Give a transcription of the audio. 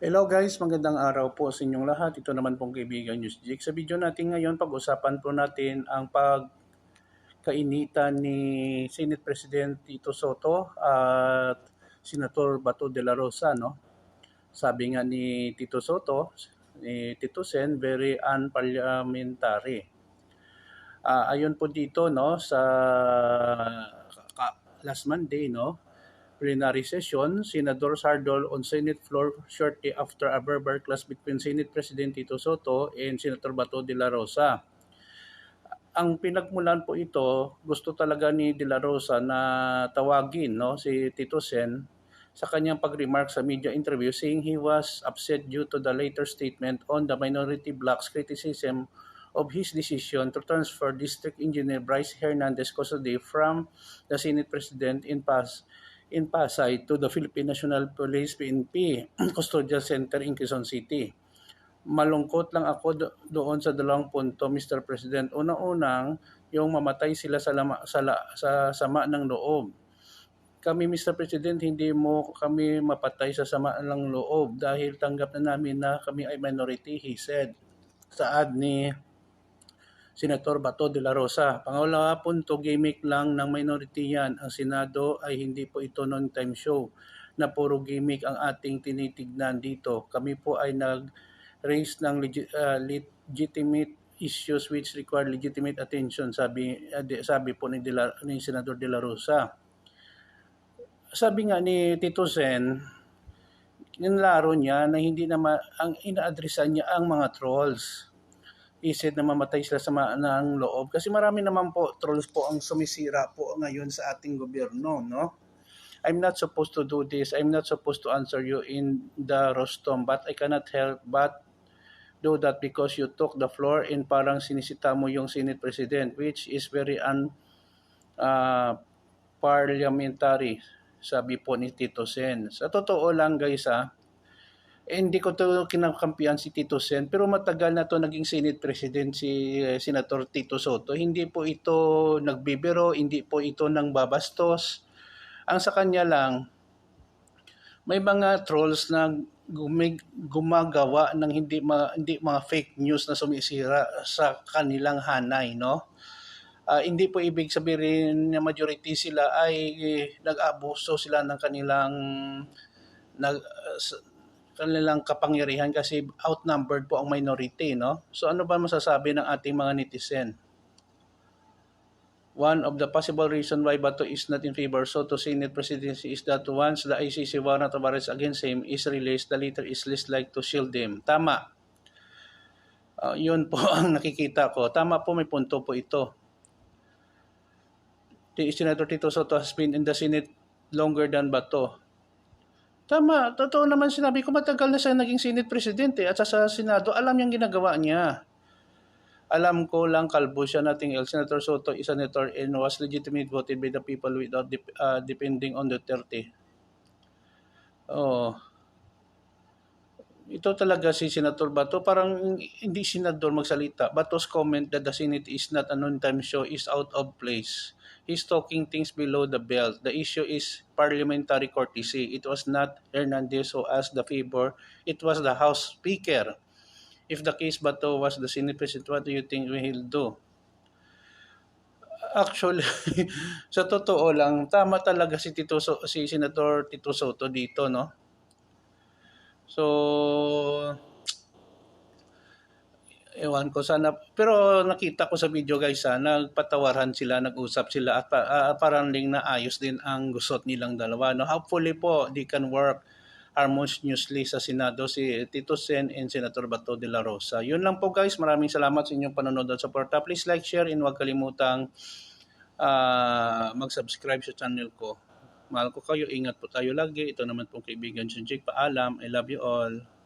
Hello guys, magandang araw po sa inyong lahat. Ito naman pong kaibigan News Jig. Sa video natin ngayon, pag-usapan po natin ang pagkainitan ni Senate President Tito Soto at Senator Bato de la Rosa. No? Sabi nga ni Tito Soto, ni Tito Sen, very unparliamentary. Ah, ayon po dito no sa last Monday no plenary session, Senador Sardol on Senate floor shortly after a verbal clash between Senate President Tito Soto and Senator Bato de la Rosa. Ang pinagmulan po ito, gusto talaga ni de la Rosa na tawagin no, si Tito Sen sa kanyang pag-remark sa media interview saying he was upset due to the later statement on the minority bloc's criticism of his decision to transfer District Engineer Bryce Hernandez custody from the Senate President in Pas in Pasay to the Philippine National Police PNP Custodial Center in Quezon City. Malungkot lang ako do- doon sa dalawang punto, Mr. President. Una-unang, yung mamatay sila sa, lama, sa, la- sa sama ng loob. Kami, Mr. President, hindi mo kami mapatay sa sama ng loob dahil tanggap na namin na kami ay minority, he said. Saad ni Senator Bato de la Rosa. Pangalawa punto, gimmick lang ng minority yan. Ang Senado ay hindi po ito non-time show na puro gimmick ang ating tinitignan dito. Kami po ay nag-raise ng uh, legitimate issues which require legitimate attention, sabi di- sabi po ni, de la, ni Senador de la Rosa. Sabi nga ni Tito Sen, ninlaro niya na hindi naman ang ina-addressan niya ang mga trolls isip na mamatay sila sa ng loob. Kasi marami naman po trolls po ang sumisira po ngayon sa ating gobyerno no? I'm not supposed to do this. I'm not supposed to answer you in the rostrum but I cannot help but do that because you took the floor and parang sinisita mo yung Senate President which is very un uh, parliamentary sabi po ni Tito Sen. Sa totoo lang guys ah eh, hindi ko to kinakampihan si Tito Sen, pero matagal na to naging Senate President si eh, Senator Tito Soto. Hindi po ito nagbibiro, hindi po ito nang babastos. Ang sa kanya lang, may mga trolls na gumig, gumagawa ng hindi ma, hindi mga fake news na sumisira sa kanilang hanay, no? Ah, hindi po ibig sabihin na majority sila ay eh, nag-abuso sila ng kanilang nag s- kanilang kapangyarihan kasi outnumbered po ang minority, no? So ano ba masasabi ng ating mga netizen? One of the possible reason why Bato is not in favor so to Senate presidency is that once the ICC warrant of arrest against him is released, the leader is less like to shield him. Tama. Ah, yun po ang nakikita ko. Tama po, may punto po ito. The Senator Tito Soto has been in the Senate longer than Bato. Tama, totoo naman sinabi ko matagal na siya naging Senate President eh, at sa, Senado alam niyang ginagawa niya. Alam ko lang kalbo siya nating El Senator Soto is senator and was legitimate voted by the people without dep- uh, depending on Duterte. Oh. Ito talaga si Senator Bato, parang hindi senador magsalita. Bato's comment that the Senate is not a non-time show is out of place. He's talking things below the belt. The issue is parliamentary courtesy. It was not Hernandez who asked the favor. It was the House Speaker. If the case Bato was the Senate President, what do you think he'll do? Actually, sa totoo lang, tama talaga si Tito si Senator Tito Soto dito, no? So, ewan ko sana pero nakita ko sa video guys ha, nagpatawaran sila nag-usap sila at ah, parang ling na ayos din ang gusot nilang dalawa no? Hopefully po they can work harmoniously sa Senado si Tito Sen and Senator Bato de la Rosa. Yun lang po guys. Maraming salamat sa inyong panonood at suporta. Please like share and huwag kalimutang ah, mag-subscribe sa channel ko mahal ko kayo ingat po tayo lagi. Ito naman pong kaibigan Junjik paalam. I love you all